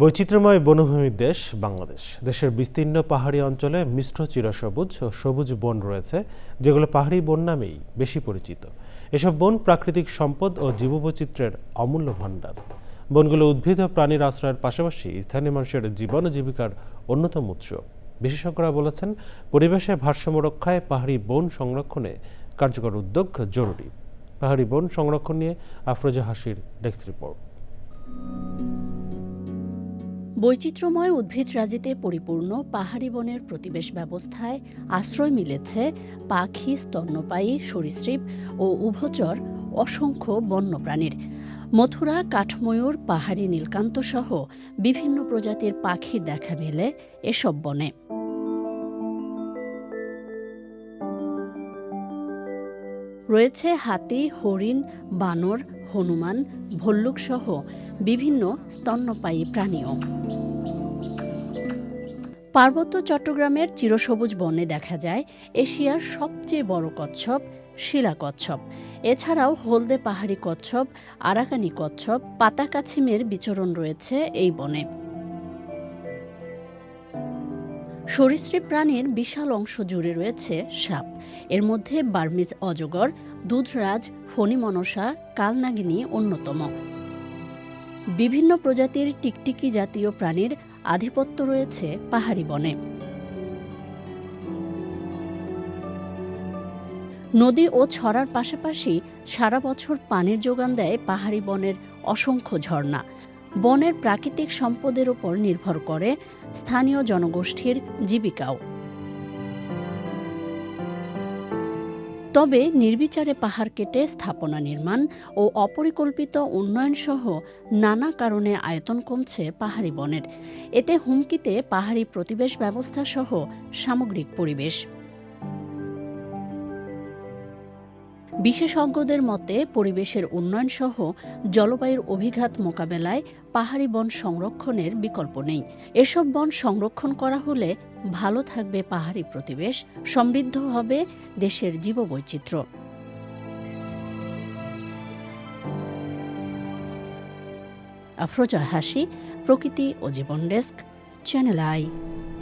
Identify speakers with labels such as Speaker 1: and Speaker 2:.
Speaker 1: বৈচিত্র্যময় বনভূমির দেশ বাংলাদেশ। দেশের বিস্তীর্ণ পাহাড়ি অঞ্চলে মিশ্র চিরসবুজ ও সবুজ বন রয়েছে, যেগুলো পাহাড়ি বন নামেই বেশি পরিচিত। এসব বন প্রাকৃতিক সম্পদ ও জীববৈচিত্র্যের অমূল্য ভাণ্ডার। বনগুলো উদ্ভিদ ও প্রাণীর আশ্রয়ের পাশাপাশি স্থানীয় মানুষের জীবন ও জীবিকার অন্যতম উৎস। বিশেষজ্ঞরা বলেছেন পরিবেশের ভারসাম্য রক্ষায় পাহাড়ি বন সংরক্ষণে কার্যকর উদ্যোগ জরুরি। পাহাড়ি বন সংরক্ষণ নিয়ে আফরোজা হাসির ডেস্ক রিপোর্ট।
Speaker 2: বৈচিত্র্যময় উদ্ভিদরাজিতে পরিপূর্ণ পাহাড়ি বনের প্রতিবেশ ব্যবস্থায় আশ্রয় মিলেছে পাখি, স্তন্যপায়ী, সরীসৃপ ও উভচর অসংখ্য বন্যপ্রাণীর। মথুরা, কাঠময়ূর, পাহাড়ি নীলকান্ত সহ বিভিন্ন প্রজাতির পাখির দেখা মেলে এসব বনে। রয়েছে হাতি, হরিণ, বানর হনুমান, ভল্লুক সহ বিভিন্ন স্তন্যপায়ী প্রাণীও। পার্বত্য চট্টগ্রামের চিরসবুজ বনে দেখা যায় এশিয়ার সবচেয়ে বড় কচ্ছপ শিলা কচ্ছপ। এছাড়াও হলদে পাহাড়ি কচ্ছপ, আরাকানি কচ্ছপ, পাতাকাছিমের বিচরণ রয়েছে এই বনে। সরীসৃপ প্রাণীর বিশাল অংশ জুড়ে রয়েছে সাপ। এর মধ্যে বার্মিজ অজগর দুধরাজ ফণিমনসা কালনাগিনী অন্যতম। বিভিন্ন প্রজাতির টিকটিকি জাতীয় প্রাণীর আধিপত্য রয়েছে পাহাড়ি বনে। নদী ও ছড়ার পাশাপাশি সারা বছর পানির যোগান দেয় পাহাড়ি বনের অসংখ্য ঝর্ণা। বনের প্রাকৃতিক সম্পদের উপর নির্ভর করে স্থানীয় জনগোষ্ঠীর জীবিকাও। তবে নির্বিচারে পাহাড় কেটে স্থাপনা নির্মাণ ও অপরিকল্পিত উন্নয়ন সহ নানা কারণে আয়তন কমছে পাহাড়ি বনের। এতে হুমকিতে পাহাড়ি প্রতিবেশ ব্যবস্থা সহ সামগ্রিক পরিবেশ। বিশেষজ্ঞদের মতে, পরিবেশের উন্নয়ন সহ জলবায়ুর অভিঘাত মোকাবেলায় পাহাড়ি বন সংরক্ষণের বিকল্প নেই। এসব বন সংরক্ষণ করা হলে ভালো থাকবে পাহাড়ি প্রতিবেশ, সমৃদ্ধ হবে দেশের জীববৈচিত্র্য। আফরোজা হাসি প্রকৃতি ও জীবন ডেস্ক, চ্যানেল আই।